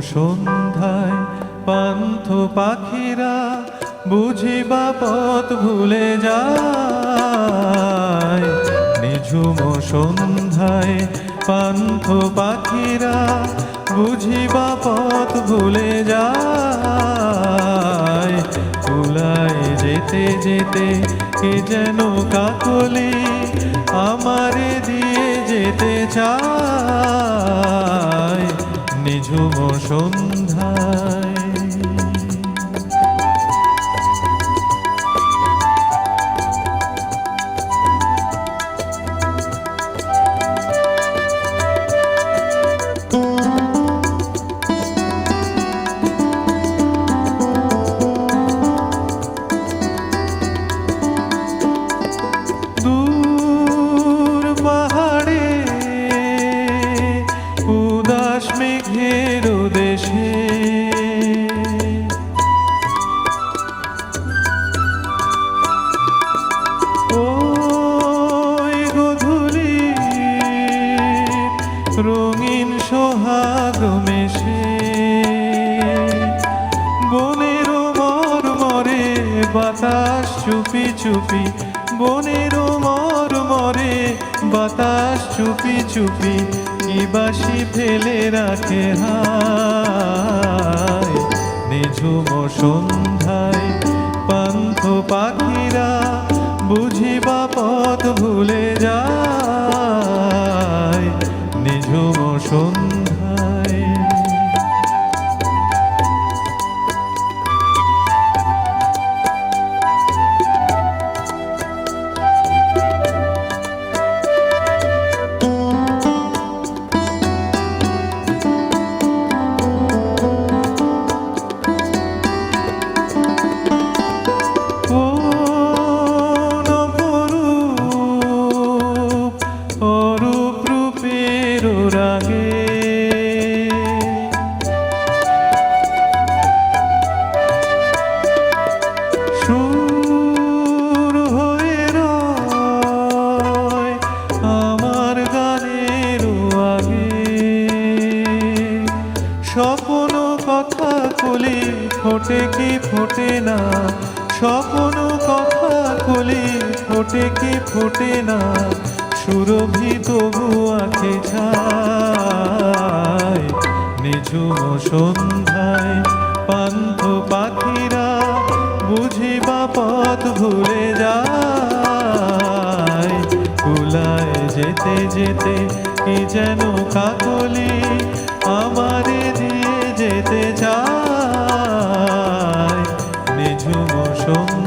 সন্ধ্যায়, পান্থ পাখিরা বুঝিবা পথ ভুলে যায়। নিঝুম সন্ধ্যায়, পান্থ পাখিরা বুঝিবা পথ ভুলে যায়। কুলায় যেতে যেতে কে যেন কাকলি আমারে দিয়ে যেতে চায়। নিঝুম সন্ধ্যায় সোহাগ মেশে বনের মর মরে বাতাস চুপি চুপি। বনের মর মরে, বাতাস চুপি চুপি। কি বাসি ফেলে রাখে হায়। নিঝুম সন্ধ্যায় পান্থ পাখিরা বুঝিবা পথ ভুলে রূপের রাগে। সুর হয়ে রয় আমার গানের আগে। কথা কলি ফোটে কি ফোটে না? স্বপ্ন কথা কলি ফোটে কি ফোটে না? সুরভি তবু আঁখে ছায় নিঝুম সন্ধ্যায় পান্থ পাখিরা বুঝিবা পথ ভুলে যায়। কুলায় যেতে যেতে কি যেন কাকলি আমারে দিয়ে যেতে চায়। নিঝুম সন্ধ্যা